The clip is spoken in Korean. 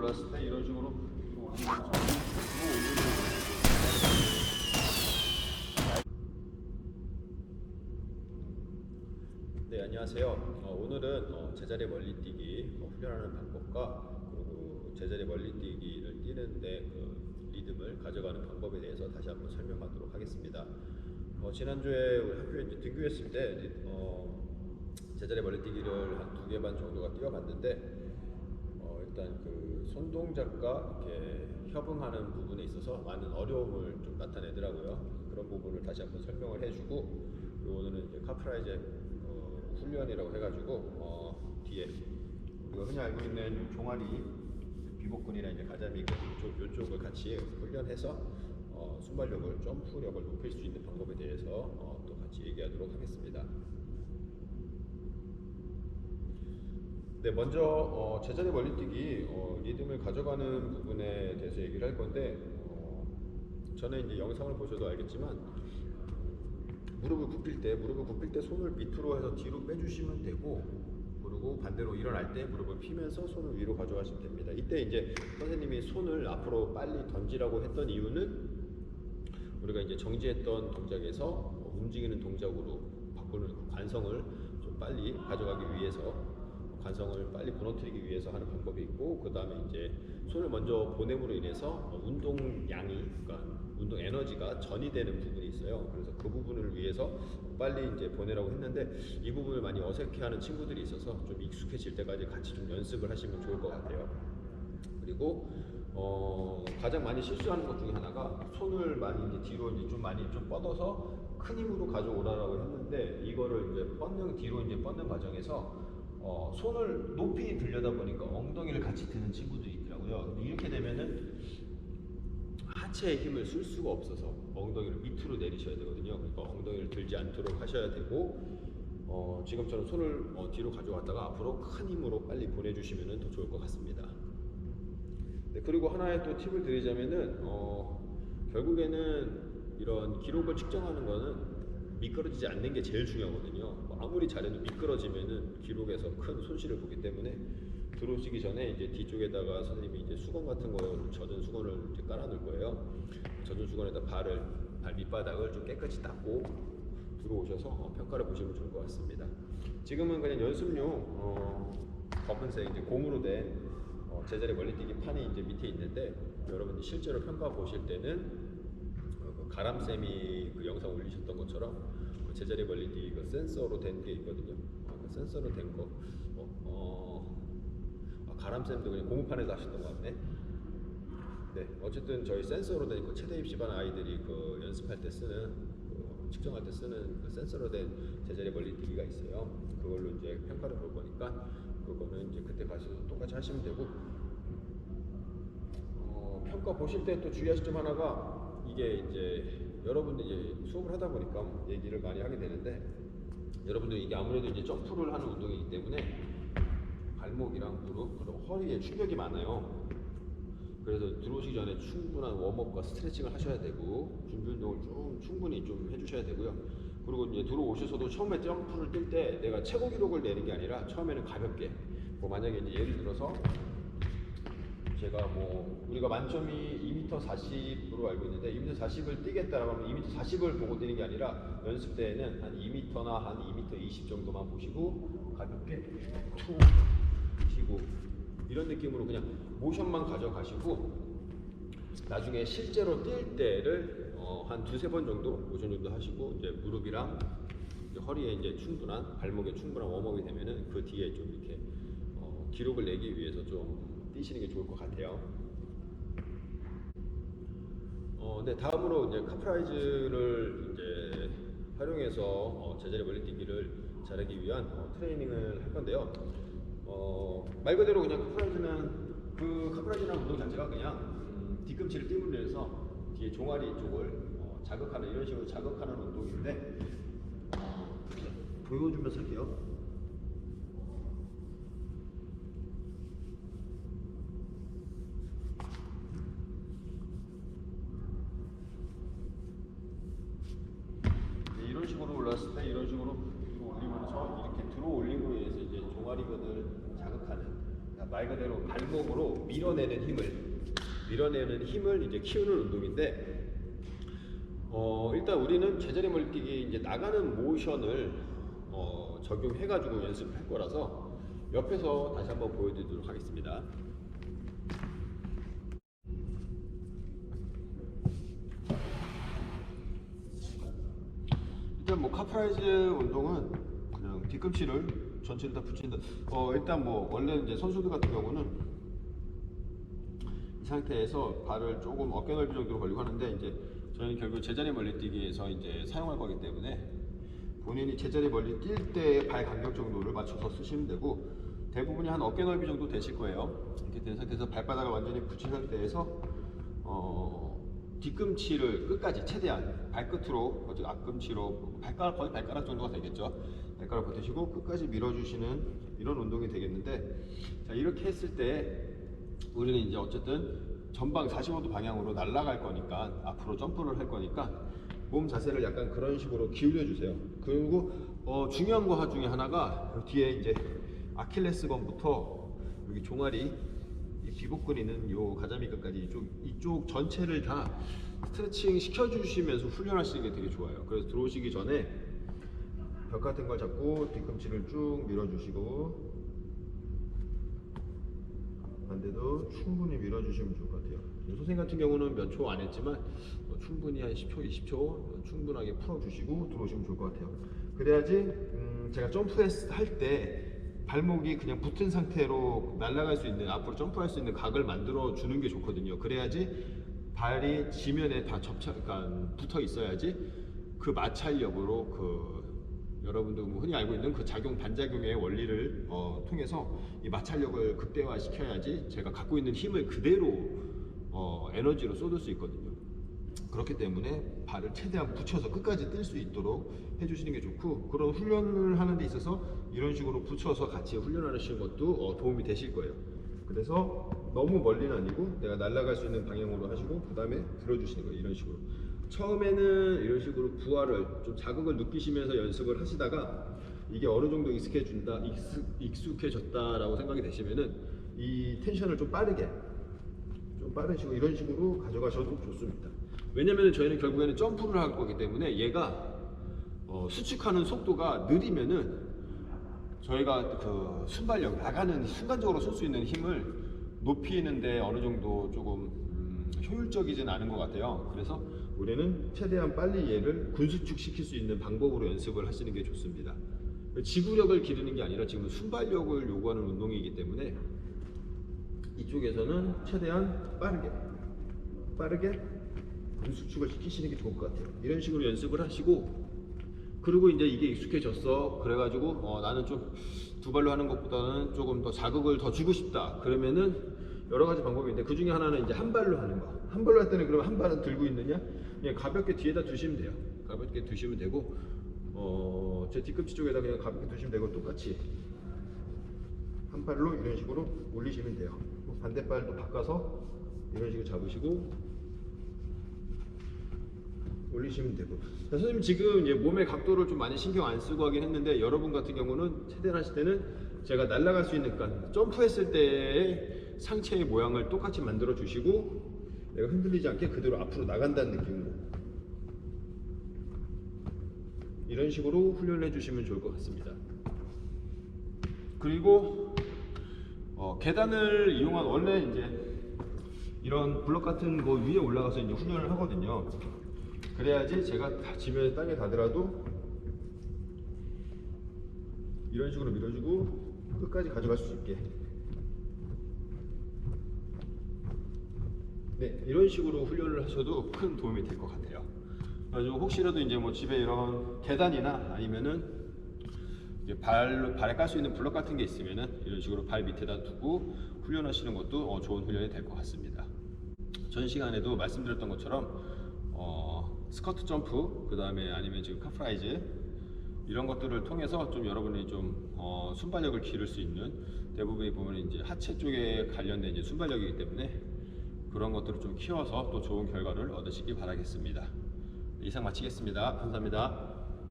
올랐을 때 이런 식으로 네 안녕하세요. 어, 오늘은 어, 제자리 멀리뛰기 어, 훈련하는 방법과 그리고 제자리 멀리뛰기를 뛰는데 그 리듬을 가져가는 방법에 대해서 다시 한번 설명하도록 하겠습니다. 어, 지난주에 우리 학교에 이제 등교했을 때 리- 어, 제자리 멀리뛰기를 한 두 개 반 정도가 뛰어봤는데 어, 일단 그 손동작과 이렇게 협응하는 부분에 있어서 많은 어려움을 좀 나타내더라고요. 그런 부분을 다시 한번 설명을 해주고 그리고 오늘은 이제 카프라이제 어, 훈련이라고 해가지고 어, 뒤에 우리가 흔히 알고 있는 이 종아리 비복근이나 이제 가자미근 이쪽 이쪽을 같이 훈련해서 어, 순발력을 점프력을 높일 수 있는 방법에 대해서 어, 또 같이 얘기하도록 하겠습니다. 네, 먼저 어, 제자리 멀리뛰기 어, 리듬을 가져가는 부분에 대해서 얘기를 할 건데 어, 저는 이제 영상을 보셔도 알겠지만 무릎을 굽힐 때 무릎을 굽힐 때 손을 밑으로 해서 뒤로 빼주시면 되고 그리고 반대로 일어날 때 무릎을 피면서 손을 위로 가져가시면 됩니다. 이때 이제 선생님이 손을 앞으로 빨리 던지라고 했던 이유는 우리가 이제 정지했던 동작에서 어, 움직이는 동작으로 바꾸는 그 관성을 좀 빨리 가져가기 위해서 관성을 빨리 무너뜨리기 위해서 하는 방법이 있고 그 다음에 이제 손을 먼저 보냄으로 인해서 어, 운동량이 그러니까 운동 에너지가 전이 되는 부분이 있어요. 그래서 그 부분을 위해서 빨리 이제 보내라고 했는데 이 부분을 많이 어색해하는 친구들이 있어서 좀 익숙해질 때까지 같이 좀 연습을 하시면 좋을 것 같아요. 그리고 어, 가장 많이 실수하는 것 중에 하나가 손을 많이 이제 뒤로 이제 좀 많이 좀 뻗어서 큰 힘으로 가져오라고 했는데 이거를 이제 뻗는 뒤로 이제 뻗는 과정에서 어, 손을 높이 들려다 보니까 엉덩이를 같이 드는 친구들이 있더라고요. 이렇게 되면은 하체에 힘을 쓸 수가 없어서 엉덩이를 밑으로 내리셔야 되거든요. 그러니까 엉덩이를 들지 않도록 하셔야 되고 어, 지금처럼 손을 어, 뒤로 가져갔다가 앞으로 큰 힘으로 빨리 보내주시면 더 좋을 것 같습니다. 네, 그리고 하나의 또 팁을 드리자면은 어, 결국에는 이런 기록을 측정하는 거는 미끄러지지 않는 게 제일 중요하거든요. 뭐 아무리 잘해도 미끄러지면은 기록에서 큰 손실을 보기 때문에 들어오시기 전에 이제 뒤쪽에다가 선생님이 이제 수건 같은 거 젖은 수건을 이제 깔아놓을 거예요. 젖은 수건에다 발을 발 밑바닥을 좀 깨끗이 닦고 들어오셔서 어, 평가를 보시면 좋을 것 같습니다. 지금은 그냥 연습용 어, 검은색 이제 공으로 된 어, 제자리 멀리뛰기 판이 이제 밑에 있는데 여러분들 실제로 평가 보실 때는 어, 그 가람쌤이 그 영상 올리셨던 것처럼 그 제자리 멀리뛰기 그 센서로 된 게 있거든요. 어, 그 센서로 된 거. 어, 어, 아, 가람쌤도 그냥 고무판에서 하셨던 것 같네. 네, 어쨌든 저희 센서로 된그 최대 입시반 아이들이 그 연습할 때 쓰는 그 측정할 때 쓰는 그 센서로 된 제자리 멀리뛰기가 있어요. 그걸로 이제 평가를 볼 거니까 그거는 이제 그때 가셔서 똑같이 하시면 되고 어, 평가 보실 때 또 주의하실 점 하나가 이게 이제 여러분들 이제 수업을 하다 보니까 얘기를 많이 하게 되는데 여러분들 이게 아무래도 이제 점프를 하는 운동이기 때문에 발목이랑 무릎 그리고 허리에 충격이 많아요. 그래서 들어오시기 전에 충분한 웜업과 스트레칭을 하셔야 되고 준비 운동을 좀 충분히 좀 해주셔야 되고요. 그리고 이제 들어오셔서도 처음에 점프를 뛸 때 내가 최고 기록을 내는 게 아니라 처음에는 가볍게 뭐 만약에 이제 예를 들어서 제가 뭐 우리가 만점이 2m 40으로 알고 있는데 2m 40을 뛰겠다라고 하면 2m 40을 보고 뛰는 게 아니라 연습 때에는 한 2m나 한 2m 20 정도만 보시고 가볍게 툭 치고 이런 느낌으로 그냥 모션만 가져가시고 나중에 실제로 뛸 때를 어, 한 두세 번 정도 모션 정도 하시고 이제 무릎이랑 이제 허리에 이제 충분한 발목에 충분한 웜업이 되면은 그 뒤에 좀 이렇게 어, 기록을 내기 위해서 좀 뛰시는 게 좋을 것 같아요. 어, 네 다음으로 이제 카프라이즈를 이제 활용해서 어, 제자리 멀리뛰기를 잘하기 위한 어, 트레이닝을 할 건데요. 어, 말 그대로 그냥 카프라이즈는 그 카프라이즈라는 운동 자체가 그냥 음, 뒤꿈치를 띄움으로 해서 뒤에 종아리 쪽을 어, 자극하는 이런 식으로 자극하는 운동인데 어, 보여주면서 할게요. 네, 이런 식으로 올랐을 때 이런 식으로 들어 올리면서 이렇게 들어 올림으로 인해서 이제 종아리근을 자극하는 그러니까 말 그대로 발목으로 밀어내는 힘을 밀어내는 힘을 이제 키우는 운동인데 어, 일단 우리는 제자리 멀뛰기 이제 나가는 모션을 어, 적용해가지고 연습할 거라서 옆에서 다시 한번 보여드리도록 하겠습니다. 일단 뭐 카프라이즈 운동은 그냥 뒤꿈치를 전체를 다 붙인다. 어 일단 뭐 원래 이제 선수들 같은 경우는 이 상태에서 발을 조금 어깨 넓이 정도로 걸리고 하는데 이제 저희는 결국 제자리 멀리 뛰기에서 이제 사용할 거기 때문에 본인이 제자리 멀리 뛸때발 간격 정도를 맞춰서 쓰시면 되고 대부분이 한 어깨 넓이 정도 되실 거예요. 이렇게 된 상태에서 발바닥을 완전히 붙인 상태에서 어, 뒤꿈치를 끝까지 최대한 발끝으로 어디 앞꿈치로 발가락 거의 발가락 정도가 되겠죠. 발가락 버티시고 끝까지 밀어주시는 이런 운동이 되겠는데 자 이렇게 했을 때 우리는 이제 어쨌든 전방 45도 방향으로 날아갈 거니까 앞으로 점프를 할 거니까 몸 자세를 약간 그런 식으로 기울여 주세요. 그리고 어, 중요한 거 중에 하나가 요 뒤에 이제 아킬레스건부터 여기 종아리 이 비복근 있는 요 가자미근까지 이쪽 이쪽 전체를 다 스트레칭 시켜주시면서 훈련하시는 게 되게 좋아요. 그래서 들어오시기 전에 벽 같은 걸 잡고 뒤꿈치를 쭉 밀어주시고 반대도 충분히 밀어주시면 좋을 것 같아요. 선생님 같은 경우는 몇 초 안 했지만 어, 충분히 한 10초, 20초 충분하게 풀어주시고 들어오시면 좋을 것 같아요. 그래야지 음, 제가 점프할 때 발목이 그냥 붙은 상태로 날아갈 수 있는 앞으로 점프할 수 있는 각을 만들어 주는 게 좋거든요. 그래야지 발이 지면에 다 접착, 그러니까 붙어 있어야지 그 마찰력으로 그 여러분도 뭐 흔히 알고 있는 그 작용 반작용의 원리를 어, 통해서 이 마찰력을 극대화 시켜야지 제가 갖고 있는 힘을 그대로 어, 에너지로 쏟을 수 있거든요. 그렇기 때문에 발을 최대한 붙여서 끝까지 뜰 수 있도록 해주시는 게 좋고 그런 훈련을 하는 데 있어서 이런 식으로 붙여서 같이 훈련하시는 것도 어, 도움이 되실 거예요. 그래서 너무 멀리는 아니고 내가 날아갈 수 있는 방향으로 하시고 그 다음에 들어주시는 거예요. 이런 식으로. 처음에는 이런 식으로 부하를 좀 자극을 느끼시면서 연습을 하시다가 이게 어느 정도 익숙해준다, 익숙, 익숙해졌다라고 생각이 되시면은 이 텐션을 좀 빠르게 좀 빠른 식으로 이런 식으로 가져가셔도 좋습니다. 왜냐면은 저희는 결국에는 점프를 할 거기 때문에 얘가 어, 수축하는 속도가 느리면은 저희가 그 순발력 나가는 순간적으로 쓸 수 있는 힘을 높이는데 어느 정도 조금 음, 효율적이진 않은 것 같아요. 그래서 우리는 최대한 빨리 얘를 군수축 시킬 수 있는 방법으로 연습을 하시는 게 좋습니다. 지구력을 기르는 게 아니라 지금 순발력을 요구하는 운동이기 때문에 이쪽에서는 최대한 빠르게 빠르게 군수축을 시키시는 게 좋을 것 같아요. 이런 식으로 연습을 하시고 그리고 이제 이게 익숙해졌어. 그래가지고 어, 나는 좀 두 발로 하는 것보다는 조금 더 자극을 더 주고 싶다. 그러면은 여러 가지 방법이 있는데 그 중에 하나는 이제 한 발로 하는 거. 한 발로 할 때는 그러면 한 발은 들고 있느냐? 그냥 가볍게 뒤에다 두시면 돼요. 가볍게 두시면 되고 어, 제 뒤꿈치 쪽에다 그냥 가볍게 두시면 되고 똑같이 한 발로 이런 식으로 올리시면 돼요. 뭐 반대발도 바꿔서 이런 식으로 잡으시고 올리시면 되고. 자, 선생님 지금 이제 몸의 각도를 좀 많이 신경 안 쓰고 하긴 했는데 여러분 같은 경우는 최대한 하실 때는 제가 날아갈 수 있는 그러니까 점프했을 때의 상체의 모양을 똑같이 만들어 주시고 내가 흔들리지 않게 그대로 앞으로 나간다는 느낌으로 이런 식으로 훈련을 해주시면 좋을 것 같습니다. 그리고 어, 계단을 이용한 원래 이제 이런 블럭 같은 거 위에 올라가서 이제 훈련을 하거든요. 그래야지 제가 다 지면에 땅에 닿더라도 이런 식으로 밀어주고 끝까지 가져갈 수 있게. 네, 이런 식으로 훈련을 하셔도 큰 도움이 될 것 같아요. 그래가지고 혹시라도 이제 뭐 집에 이런 계단이나 아니면은 이제 발, 발에 깔 수 있는 블럭 같은 게 있으면은 이런 식으로 발 밑에다 두고 훈련하시는 것도 어, 좋은 훈련이 될 것 같습니다. 전 시간에도 말씀드렸던 것처럼 어, 스커트 점프, 그 다음에 아니면 지금 카프라이즈 이런 것들을 통해서 좀 여러분이 좀 어, 순발력을 기를 수 있는 대부분이 보면 이제 하체 쪽에 관련된 이제 순발력이기 때문에 그런 것들을 좀 키워서 또 좋은 결과를 얻으시기 바라겠습니다. 이상 마치겠습니다. 감사합니다.